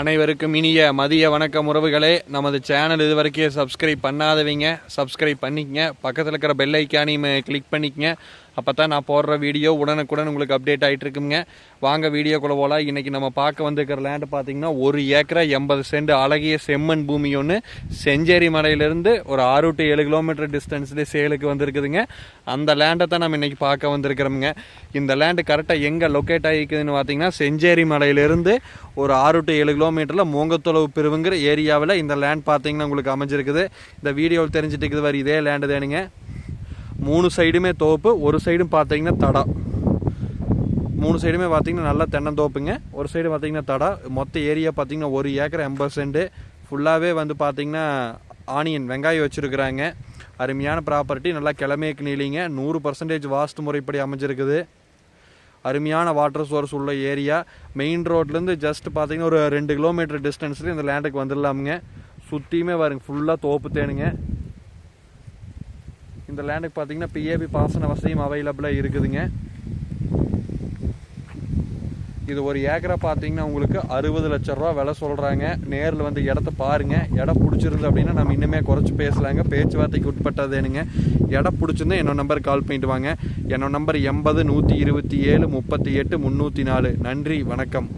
அனைவருக்கும் இனிய மதிய வணக்கம் உறவுகளே. நமது சேனல் இது வரைக்கும் சப்ஸ்கிரைப் பண்ணாதவங்க. சப்ஸ்கிரைப் பண்ணிக்கங்க. பக்கத்தில் இருக்கிற பெல் ஐக்கானையும் கிளிக் பண்ணிக்கங்க. அப்போ தான் நான் போடுற வீடியோ உடனுக்குடன் உங்களுக்கு அப்டேட் ஆகிட்டு இருக்குங்க வாங்க வீடியோக்குள்ள போகலாம் இன்றைக்கி நம்ம பார்க்க வந்திருக்கிற லேண்டு பார்த்தீங்கன்னா ஒரு ஏக்கரா எண்பது சென்ட் அழகிய செம்மண் பூமி ஒன்று செஞ்சேரி மலையிலேருந்து ஒரு ஆறு டு ஏழு கிலோமீட்டர் டிஸ்டன்ஸ்லேயே சேலுக்கு வந்திருக்குதுங்க. அந்த லேண்டை தான் நம்ம இன்றைக்கி பார்க்க வந்திருக்கிறோமுங்க. இந்த லேண்டு கரெக்டாக எங்கே லொக்கேட் ஆகிக்குதுன்னு பார்த்தீங்கன்னா செஞ்சேரி மலையிலேருந்து ஒரு ஆறு டு ஏழு கிலோமீட்டரில் மூங்கத்தொலவு பிரிவுங்கிற ஏரியாவில் இந்த லேண்ட் பார்த்தீங்கன்னா உங்களுக்கு அமைஞ்சிருக்குது. இந்த வீடியோவில் தெரிஞ்சுட்டு இருக்குது வர இதே லேண்டு தானுங்க. மூணு சைடுமே தோப்பு ஒரு சைடும் பார்த்தீங்கன்னா தடா. மூணு சைடுமே பார்த்தீங்கன்னா நல்லா தென்னந்தோப்புங்க ஒரு சைடு பார்த்தீங்கன்னா தடா. மொத்த ஏரியா பார்த்தீங்கன்னா ஒரு ஏக்கர் எண்பது சென்ட்டு ஃபுல்லாகவே வந்து பார்த்தீங்கன்னா ஆனியன் வெங்காயம் வச்சுருக்குறாங்க. அருமையான ப்ராப்பர்ட்டி நல்லா கிழமைக்கு நீலிங்க நூறு பர்சன்டேஜ் வாஸ்து முறைப்படி அமைஞ்சிருக்குது. அருமையான வாட்டர் சோர்ஸ் உள்ள ஏரியா. மெயின் ரோட்லேருந்து ஜஸ்ட் பார்த்தீங்கன்னா ஒரு ரெண்டு கிலோமீட்டர் டிஸ்டன்ஸில் இந்த லேண்டுக்கு வந்துடலாமுங்க. சுற்றியுமே வருங்க ஃபுல்லாக தோப்பு தேனுங்க. இந்த லேண்டுக்கு பார்த்தீங்கன்னா பிஏபி பாசன வசதியும் அவைலபிளாக இருக்குதுங்க. இது ஒரு ஏக்கரை பார்த்தீங்கன்னா உங்களுக்கு அறுபது லட்ச ரூபா விலை சொல்கிறாங்க நேரில் வந்து இடத்த பாருங்கள் இடம் பிடிச்சிருந்து அப்படின்னா நம்ம இன்னுமே குறைச்சி பேசலாங்க. பேச்சுவார்த்தைக்கு உட்பட்டதேனுங்க. இடம் பிடிச்சிருந்தா என்னோட நம்பர் கால் பண்ணிட்டு வாங்க. என்னோட நம்பர் எண்பது நூற்றி இருபத்தி ஏழு முப்பத்தி எட்டு முந்நூற்றி நாலு. நன்றி வணக்கம்.